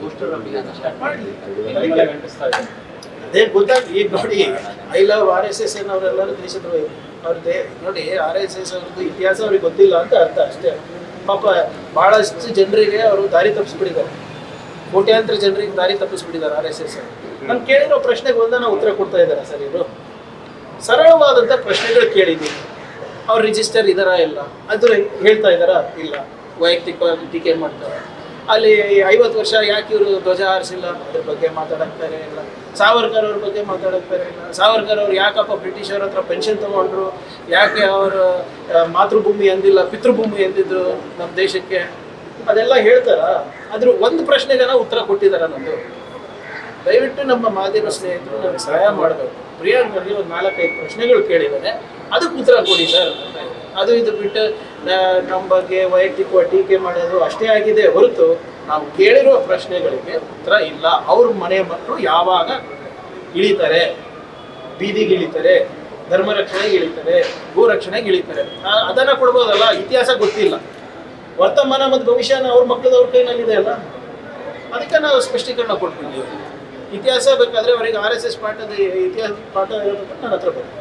Poster ಅಭಿಯಾನ start ಅದೇ ಗೊತ್ತಾಗ ಈಗ ನೋಡಿ I love R S S ಅವರೆಲ್ಲರೂ ದೇಶದ್ರೋಹಿ. ಅವ್ರದ್ದು, ನೋಡಿ ಆರ್ ಎಸ್ ಎಸ್ ಅವ್ರದ್ದು ಇತಿಹಾಸ ಅವ್ರಿಗೆ ಗೊತ್ತಿಲ್ಲ ಅಂತ ಅರ್ಥ ಅಷ್ಟೇ. ಪಾಪ ಬಹಳಷ್ಟು ಜನರಿಗೆ ಅವರು ದಾರಿ ತಪ್ಪಿಸ್ಬಿಟ್ಟಿದ್ದಾರೆ. ಕೋಟ್ಯಾಂತರ ಜನರಿಗೆ ದಾರಿ ತಪ್ಪಿಸ್ಬಿಟ್ಟಿದ್ದಾರೆ ಆರ್ ಎಸ್ ಎಸ್ ನಾನು ಕೇಳಿರೋ ಪ್ರಶ್ನೆಗೆ ಒಂದನ ಉತ್ತರ ಕೊಡ್ತಾ ಇದ್ದಾರೆ ಸರ್ ಇವರು. ಸರಳವಾದಂಥ ಪ್ರಶ್ನೆಗಳು ಕೇಳಿದ್ದೀನಿ. ಅವ್ರು ರಿಜಿಸ್ಟರ್ ಇದಾರಾ ಇಲ್ಲ? ಅದು ಹೇಳ್ತಾ ಇದ್ದಾರಾ ಇಲ್ಲ. ವೈಯಕ್ತಿಕವಾಗಿ ಟೀಕೆ ಮಾಡ್ತಾರೆ? ಅಲ್ಲಿ ಐವತ್ತು ವರ್ಷ ಯಾಕೆ ಇವರು ಧ್ವಜ ಹಾರಿಸಿಲ್ಲ ಅದ್ರ ಬಗ್ಗೆ ಮಾತಾಡಕ್ತಾರೆ ಇಲ್ಲ? ಸಾವರ್ಕರ್ ಅವ್ರ ಬಗ್ಗೆ ಮಾತಾಡಕ್ತಾರೆ ಇಲ್ಲ? ಸಾವರ್ಕರ್ ಅವ್ರು ಯಾಕಪ್ಪ ಬ್ರಿಟಿಷ್ ಹತ್ರ ಪೆನ್ಷನ್ ತಗೊಂಡ್ರು? ಯಾಕೆ ಅವರು ಮಾತೃಭೂಮಿ ಎಂದಿಲ್ಲ, ಪಿತೃಭೂಮಿ ಎಂದಿದ್ರು ನಮ್ಮ ದೇಶಕ್ಕೆ? ಅದೆಲ್ಲ ಹೇಳ್ತಾರ? ಅದ್ರ ಒಂದು ಪ್ರಶ್ನೆಗೆ ಉತ್ತರ ಕೊಟ್ಟಿದ್ದಾರೆ ನಂದು. ದಯವಿಟ್ಟು ನಮ್ಮ ಮಾಧ್ಯಮ ಸ್ನೇಹಿತರು ನನಗೆ ಸಹಾಯ ಮಾಡಬೇಕು. ಪ್ರಿಯಾಂಕಲ್ಲಿ ಒಂದು ನಾಲ್ಕೈದು ಪ್ರಶ್ನೆಗಳು ಕೇಳಿದ್ದಾರೆ. ಅದಕ್ಕೆ ಉತ್ತರ ಕೊಡಿ ಸರ್ ಅದು ಇದು ಬಿಟ್ಟು ನಮ್ಮ ಬಗ್ಗೆ ವೈಯಕ್ತಿಕವಾಗಿ ಟೀಕೆ ಮಾಡೋದು ಅಷ್ಟೇ ಆಗಿದೆ ಹೊರತು ನಾವು ಕೇಳಿರುವ ಪ್ರಶ್ನೆಗಳಿಗೆ ಉತ್ತರ ಇಲ್ಲ. ಅವ್ರ ಮನೆ ಮಕ್ಕಳು ಯಾವಾಗ ಇಳಿತಾರೆ? ಬೀದಿಗೆ ಇಳಿತಾರೆ ಧರ್ಮ ರಕ್ಷಣೆಗೆ ಇಳಿತಾರೆ ಭೂ ರಕ್ಷಣೆಗೆ ಇಳಿತಾರೆ ಅದನ್ನು ಕೊಡ್ಬೋದಲ್ಲ? ಇತಿಹಾಸ ಗೊತ್ತಿಲ್ಲ. ವರ್ತಮಾನ ಮತ್ತು ಭವಿಷ್ಯನ ಅವ್ರ ಮಕ್ಕಳದವ್ರ ಕೈನಲ್ಲಿದೆ ಅಲ್ಲ? ಅದಕ್ಕೆ ನಾವು ಸ್ಪಷ್ಟೀಕರಣ ಕೊಟ್ಬಿಟ್ಟಿದ್ದೀವಿ. ಇತಿಹಾಸ ಬೇಕಾದ್ರೆ ಅವರಿಗೆ ಆರ್ ಎಸ್ ಎಸ್ ಪಾಠದ ಇತಿಹಾಸ ಪಾಠ ಹೇಳ್ಬೇಕಂತ ನನ್ನ ಹತ್ರ ಬರುತ್ತೆ